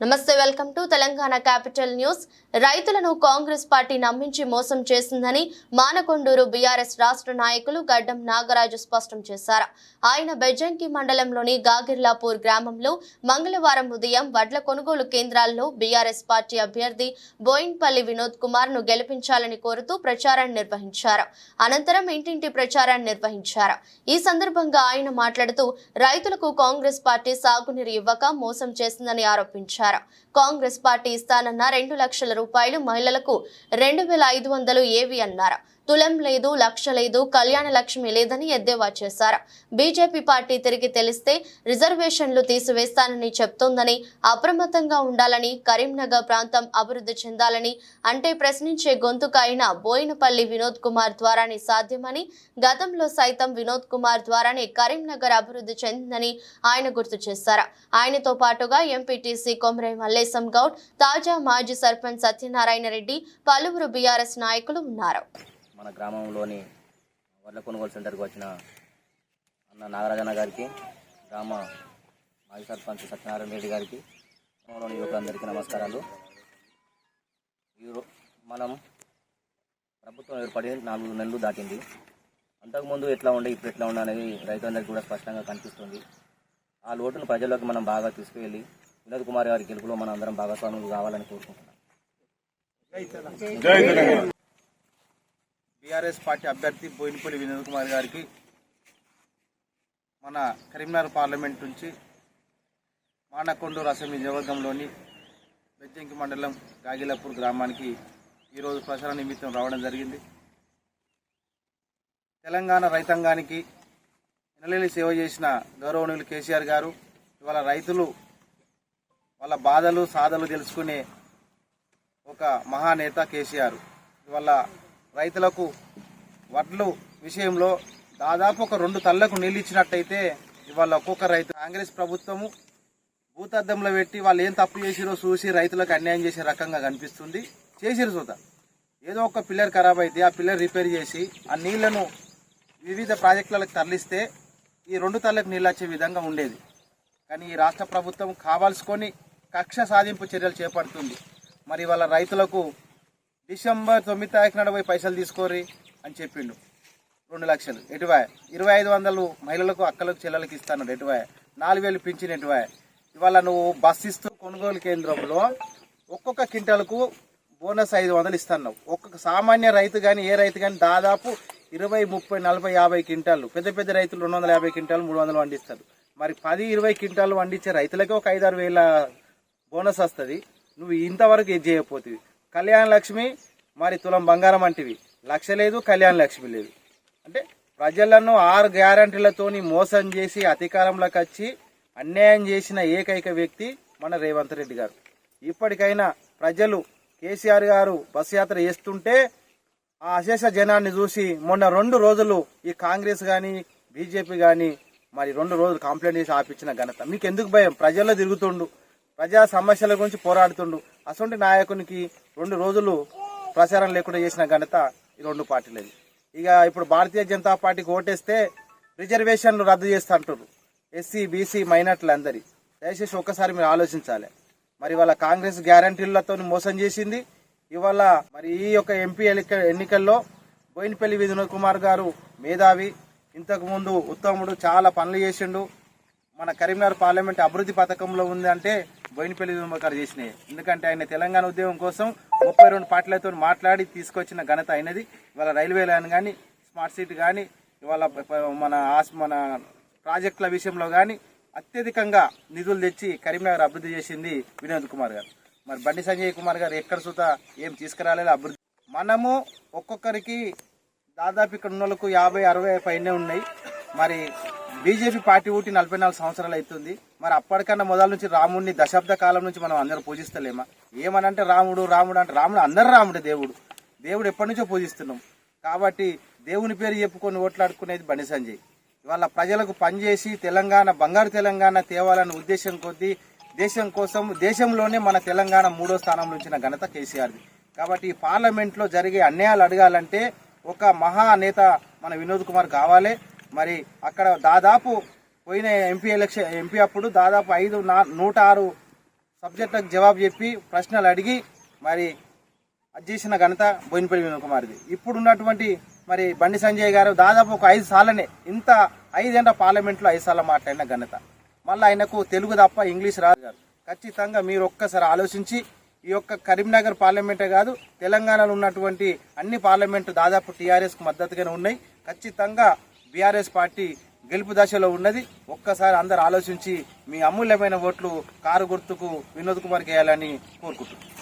నమస్తే welcome to Telangana capital news. రైతులను Congress party నమ్మించి మోసం చేసిందని మానకొండూరు బీఆర్ఎస్ రాష్ట్ర నాయకులు గడ్డం నాగరాజు స్పష్టం చేశారు. ఆయన బెజ్జంకి మండలంలోని గాగిర్లాపూర్ గ్రామంలో మంగళవారం ఉదయం వడ్ల కొనుగోలు కేంద్రాల్లో బీఆర్ఎస్ పార్టీ అభ్యర్థి బోయిన్పల్లి వినోద్ కుమార్ను గెలిపించాలని కోరుతూ ప్రచారాన్ని నిర్వహించారు. అనంతరం ఇంటింటి ప్రచారాన్ని నిర్వహించారు. ఈ సందర్భంగా ఆయన మాట్లాడుతూ రైతులకు కాంగ్రెస్ పార్టీ సాగునీరు ఇవ్వక మోసం చేసిందని ఆరోపించారు. కాంగ్రెస్ పార్టీ ఇస్తానన్న రెండు లక్షల రూపాయలు మహిళలకు రెండు వేల ఐదు వందలు ఏవి అన్నారు. తులం లేదు లక్ష లేదు కళ్యాణ లక్ష్మి లేదని ఎద్దేవా చేశారు. బీజేపీ పార్టీ తిరిగి తెలిస్తే రిజర్వేషన్లు తీసివేస్తానని చెప్తోందని అప్రమత్తంగా ఉండాలని కరీంనగర్ ప్రాంతం అభివృద్ధి చెందాలని అంటే ప్రశ్నించే గొంతుక అయిన బోయినపల్లి వినోద్ కుమార్ ద్వారానే సాధ్యమని గతంలో సైతం వినోద్ కుమార్ ద్వారానే కరీంనగర్ అభివృద్ధి చెందిందని ఆయన గుర్తు చేశారు. ఆయనతో పాటుగా ఎంపీటీసీ కొమరే మల్లేశం గౌడ్ తాజా మాజీ సర్పంచ్ సత్యనారాయణ రెడ్డి పలువురు బీఆర్ఎస్ నాయకులు ఉన్నారు. మన గ్రామంలోని వడ్ల కొనుగోలు సెంటర్కి వచ్చిన అన్న నాగరాజన్న గారికి గ్రామ మాజీ సర్పంచ్ సత్యనారాయణ రెడ్డి గారికి గ్రామంలోని యువకులందరికీ నమస్కారాలు. మనం ప్రభుత్వం ఏర్పడి నాలుగు నెలలు దాటింది. అంతకుముందు ఎట్లా ఉండే ఇప్పుడు ఎట్లా ఉండే అనేది రైతులందరికీ కూడా స్పష్టంగా కనిపిస్తుంది. ఆ లోటును ప్రజల్లోకి మనం బాగా తీసుకువెళ్ళి వినోద్ కుమార్ గారి గెలుపులో మనం అందరం భాగస్వాములు కావాలని కోరుకుంటున్నాం. టీఆర్ఎస్ పార్టీ అభ్యర్థి బోయినపల్లి వినోద్ కుమార్ గారికి మన కరీంనగర్ పార్లమెంట్ నుంచి మానకొండూరు అసెంబ్లీ నియోజకవర్గంలోని బెజ్జంకి మండలం గాగిలాపూర్ గ్రామానికి ఈరోజు ప్రచార నిమిత్తం రావడం జరిగింది. తెలంగాణ రైతాంగానికి ఎనలేని సేవ చేసిన గౌరవనీయులు కేసీఆర్ గారు ఇవాళ రైతులు వాళ్ళ బాధలు సాధలు తెలుసుకునే ఒక మహానేత కేసీఆర్. ఇవాళ రైతులకు వడ్లు విషయంలో దాదాపు ఒక రెండు తల్లకు నీళ్ళు ఇచ్చినట్టయితే ఇవాళ ఒక్కొక్క రైతు కాంగ్రెస్ ప్రభుత్వము భూతద్దంలో పెట్టి వాళ్ళు ఏం తప్పు చేసిరో చూసి రైతులకు అన్యాయం చేసే రకంగా కనిపిస్తుంది. చేసిరు చూత ఏదో ఒక పిల్లర్ ఖరాబ్ అయితే ఆ పిల్లర్ రిపేర్ చేసి ఆ నీళ్ళను వివిధ ప్రాజెక్టులకు తరలిస్తే ఈ రెండు తల్లకు నీళ్ళు వచ్చే విధంగా ఉండేది. కానీ ఈ రాష్ట్ర ప్రభుత్వం కావాల్సుకొని కక్ష సాధింపు చర్యలు చేపడుతుంది. మరి వాళ్ళ రైతులకు డిసెంబర్ తొమ్మిది తారీఖు నాడు పోయి పైసలు తీసుకోరి అని చెప్పిండు. రెండు లక్షలు. ఎటువా ఇరవై ఐదు వందలు మహిళలకు అక్కలకు చెల్లెలకు ఇస్తాను ఎటువా నాలుగు వేలు పింఛన్ ఎటువా ఇవాళ నువ్వు బస్ ఇస్తూ కొనుగోలు కేంద్రంలో ఒక్కొక్క క్వింటాలకు బోనస్ ఐదు వందలు ఇస్తున్నావు. ఒక్కొక్క సామాన్య రైతు కానీ ఏ రైతు కానీ దాదాపు ఇరవై ముప్పై నలభై యాభై క్వింటాలు పెద్ద పెద్ద రైతులు రెండు వందల యాభై క్వింటాలు మూడు వందలు వండిస్తారు. మరి పది ఇరవై క్వింటాలు వండించే రైతులకే ఒక ఐదారు వేల బోనస్ వస్తుంది. నువ్వు ఇంతవరకు ఇది చేయకపోతుంది కళ్యాణ లక్ష్మి మరి తులం బంగారం అంటివి లక్ష లేదు కళ్యాణ లక్ష్మి లేదు. అంటే ప్రజలను ఆరు గ్యారంటీలతోని మోసం చేసి అధికారంలోకి వచ్చి అన్యాయం చేసిన ఏకైక వ్యక్తి మన రేవంత్ రెడ్డి గారు. ఇప్పటికైనా ప్రజలు కేసీఆర్ గారు బస్ యాత్ర చేస్తుంటే ఆ అశేష జనాన్ని చూసి మొన్న రెండు రోజులు ఈ కాంగ్రెస్ కానీ బీజేపీ కానీ మరి రెండు రోజులు కంప్లైంట్ చేసి ఆపించిన ఘనత. మీకు ఎందుకు భయం? ప్రజల్లో తిరుగుతుండు. ప్రజా సమస్యల గురించి పోరాడుతుండు. అసొంటి నాయకునికి రెండు రోజులు ప్రచారం లేకుండా చేసిన ఘనత ఈ రెండు పార్టీలది. ఇక ఇప్పుడు భారతీయ జనతా పార్టీకి ఓటేస్తే రిజర్వేషన్లు రద్దు చేస్తా ఎస్సీ బీసీ మైనార్టీలు అందరి దయచేసి ఒక్కసారి మీరు ఆలోచించాలి. మరి వాళ్ళ కాంగ్రెస్ గ్యారంటీలతో మోసం చేసింది. ఇవాళ మరి ఈ యొక్క ఎంపీ ఎన్నికల్లో బోయినపల్లి వినోద్ కుమార్ గారు మేధావి. ఇంతకుముందు ఉత్తముడు చాలా పనులు చేసిండు. మన కరీంనగర్ పార్లమెంట్ అభివృద్ధి పథకంలో ఉంది అంటే బోయినపల్లి వినోద్ చేసినాయి. ఎందుకంటే ఆయన తెలంగాణ ఉద్యమం కోసం ముప్పై రెండు పార్టీలతో మాట్లాడి తీసుకొచ్చిన ఘనత అయినది ఇవాళ రైల్వే లైన్ కానీ స్మార్ట్ సిటీ కానీ ఇవాళ మన ఆస్ మన ప్రాజెక్టుల విషయంలో కానీ అత్యధికంగా నిధులు తెచ్చి కరీంనగర్ అభివృద్ధి చేసింది వినోద్ కుమార్ గారు. మరి బండి సంజయ్ కుమార్ గారు ఎక్కడ సుత ఏం తీసుకురాలేదు అభివృద్ధి. మనము ఒక్కొక్కరికి దాదాపు ఇక్కడ ఉన్న వాళ్ళకు యాభై అరవై పైనే ఉన్నాయి. మరి బీజేపీ పార్టీ ఊటి నలభై నాలుగు సంవత్సరాలు అవుతుంది. మరి అప్పటికన్నా మొదల నుంచి రాముడిని దశాబ్ద కాలం నుంచి మనం అందరూ పూజిస్తలేమా? ఏమనంటే రాముడు రాముడు అంటే రాముడు అందరు రాముడు దేవుడు. దేవుడు ఎప్పటి నుంచో పూజిస్తున్నాం. కాబట్టి దేవుని పేరు చెప్పుకొని ఓట్లాడుకునేది బండి సంజయ్. ఇవాళ ప్రజలకు పనిచేసి తెలంగాణ బంగారు తెలంగాణ తేవాలన్న ఉద్దేశం కొద్దీ దేశం కోసం దేశంలోనే మన తెలంగాణ మూడో స్థానంలో ఉంచిన ఘనత కేసీఆర్ది. కాబట్టి ఈ పార్లమెంట్లో జరిగే అన్యాయాలు అడగాలంటే ఒక మహా నేత మన వినోద్ కుమార్ కావాలి. మరి అక్కడ దాదాపు పోయిన ఎంపీ ఎలక్షన్ ఎంపీ అప్పుడు దాదాపు ఐదు నా- నూట ఆరు సబ్జెక్టులకు జవాబు చెప్పి ప్రశ్నలు అడిగి మరి అది చేసిన ఘనత బోయినపల్లి వినోద్ కుమార్ది ఇప్పుడు ఉన్నటువంటి మరి బండి సంజయ్ గారు దాదాపు ఒక ఐదు సార్లనే ఇంత ఐదేళ్ళ పార్లమెంట్లో ఐదు సార్లు మాట్లాడిన ఘనత. మళ్ళీ ఆయనకు తెలుగు తప్ప ఇంగ్లీష్ రాదు గారు. ఖచ్చితంగా మీరు ఒక్కసారి ఆలోచించి ఈ యొక్క కరీంనగర్ పార్లమెంటే కాదు తెలంగాణలో ఉన్నటువంటి అన్ని పార్లమెంటు దాదాపు టీఆర్ఎస్కు మద్దతుగానే ఉన్నాయి. ఖచ్చితంగా బీఆర్ఎస్ పార్టీ గెలుపు దశలో ఉన్నది. ఒక్కసారి అందరు ఆలోచించి మీ అమూల్యమైన ఓట్లు కారు గుర్తుకు వినోద్ కుమార్కి వేయాలని కోరుకుంటున్నాను